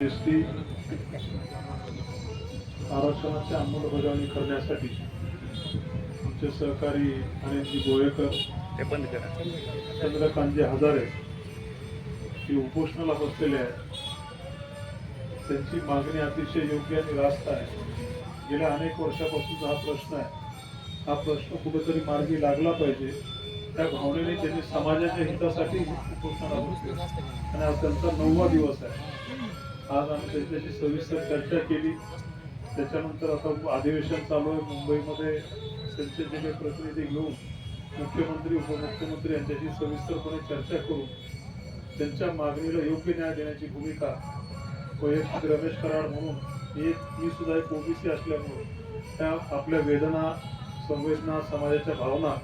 S T आरक्षणाची अंमलबजावणी करण्यासाठी आमचे सहकारी अनिलजी गोयेकर ते बंद करा. चंद्रकांतजी हजारे हे उपोषणाला बसलेले आहेत. त्यांची मागणी अतिशय योग्य आणि रास्त आहे. गेल्या अनेक वर्षापासूनचा हा प्रश्न आहे. हा प्रश्न कुठेतरी मार्गी लागला पाहिजे. त्या भावनेने त्यांनी समाजाच्या हितासाठी उपोषणाला बसले. आणि आज त्यांचा नववा दिवस आहे. आज आम्ही त्यांच्याशी सविस्तर चर्चा केली त्याच्यानंतर आता अधिवेशन चालू आहे. मुंबईमध्ये त्यांचे जे काही प्रतिनिधी घेऊन मुख्यमंत्री उपमुख्यमंत्री यांच्याशी सविस्तरपणे चर्चा करून त्यांच्या मागणीला योग्य न्याय देण्याची भूमिका वैयक्तिक रमेश कराड म्हणून एक मी सुद्धा एक ओबीसी असल्यामुळं त्या आपल्या वेदना संवेदना समाजाच्या भावना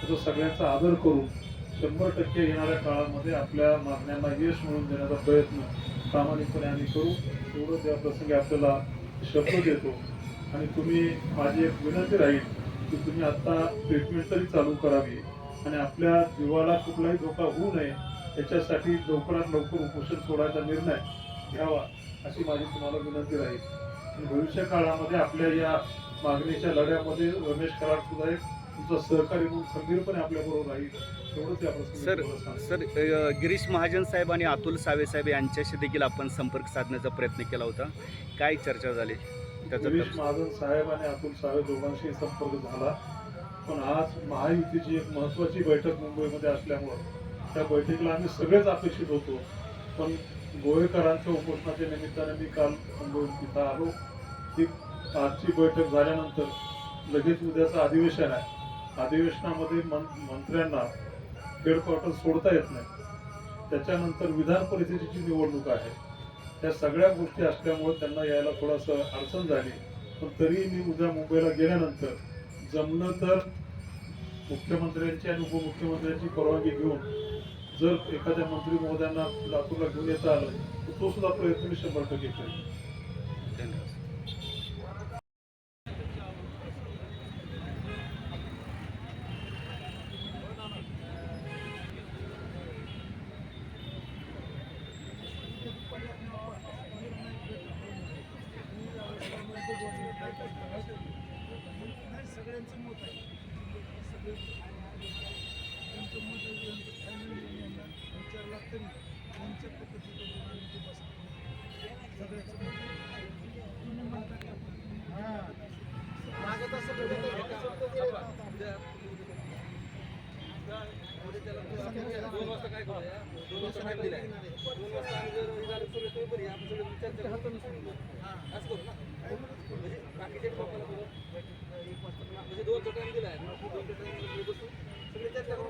त्याचा सगळ्यांचा आदर करून शंभर टक्के येणाऱ्या काळामध्ये आपल्या मागण्यांना यश मिळवून देण्याचा प्रयत्न प्रामाणिकपणे आम्ही करू एवढं त्या प्रसंगी आपल्याला शब्द देतो. आणि तुम्ही माझी एक विनंती राहील की तुम्ही आत्ता ट्रीटमेंट तरी चालू करावी. आणि आपल्या जीवाला कुठलाही धोका होऊ नये याच्यासाठी लवकरात लवकर उपोषण सोडायचा निर्णय घ्यावा अशी माझी तुम्हाला विनंती राहील. भविष्य काळामध्ये आपल्या या मागणीच्या लढ्यामध्ये रमेश कराड सुद्धा एक तुमचा सहकारी म्हणून खंबीरपणे आपल्या बरोबर राहील एवढंच या प्रसंगी सर. सर अ, गिरीश महाजन साहेब आणि अतुल सावे साहेब यांच्याशी देखील आपण संपर्क साधण्याचा प्रयत्न केला होता. काय चर्चा झाली? त्याचा गिरीश. महाजन साहेब आणि अतुल साहेब दोघांशी संपर्क झाला. पण आज महायुतीची एक महत्वाची बैठक मुंबईमध्ये असल्यामुळं त्या बैठकीला आम्ही सगळेच अपेक्षित होतो. पण गोवेकरांच्या उपोषणाच्या निमित्ताने मी काल मुंबईत तिथं आलो. ती आजची बैठक झाल्यानंतर लगेच उद्याचं अधिवेशन आहे. अधिवेशनामध्ये मं मंत्र्यांना हेडक्वार्टर सोडता येत नाही. त्याच्यानंतर विधान परिषदेची निवडणूक आहे त्या सगळ्या गोष्टी असल्यामुळे त्यांना यायला थोडंसं अडचण झाली. पण तरी मी उद्या मुंबईला गेल्यानंतर जमलं तर मुख्यमंत्र्यांची आणि उपमुख्यमंत्र्यांची परवानगी घेऊन जर एखाद्या मंत्री महोदयांना लातूरला घेऊन येता आलं तर तो सुद्धा प्रयत्न मी शंभर टक्के करेन. धन्यवाद. सगळ्यांचं मत आहे सगळे त्यांचं मत आहे, त्यांचं. विचारला तरी त्यांच्या आम्ही ते बसतो सगळ्याचं. तुम्ही म्हणता का मागत असं दोन वाजता काय करूया? दोन वाजता दिलाय. दोन वाजता आम्ही जर केलं तरी आपण सगळे विचार करू. असं करू ना? म्हणजे बाकीचे लोकांना करू. म्हणजे दोनचा टाइम दिलाय दोनचा टाइम बसून सगळे चर्चा करून निर्णयच करा बाकीच्यांना कसं हो नाही, लांब व्हायचं नाही. पुढाकार घेतो म्हणजे नाही का? नाही, चांगलं माहिती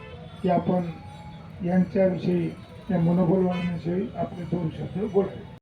की आपण यांच्याविषयी या मनोबल आपले दोन शब्द बोलावे.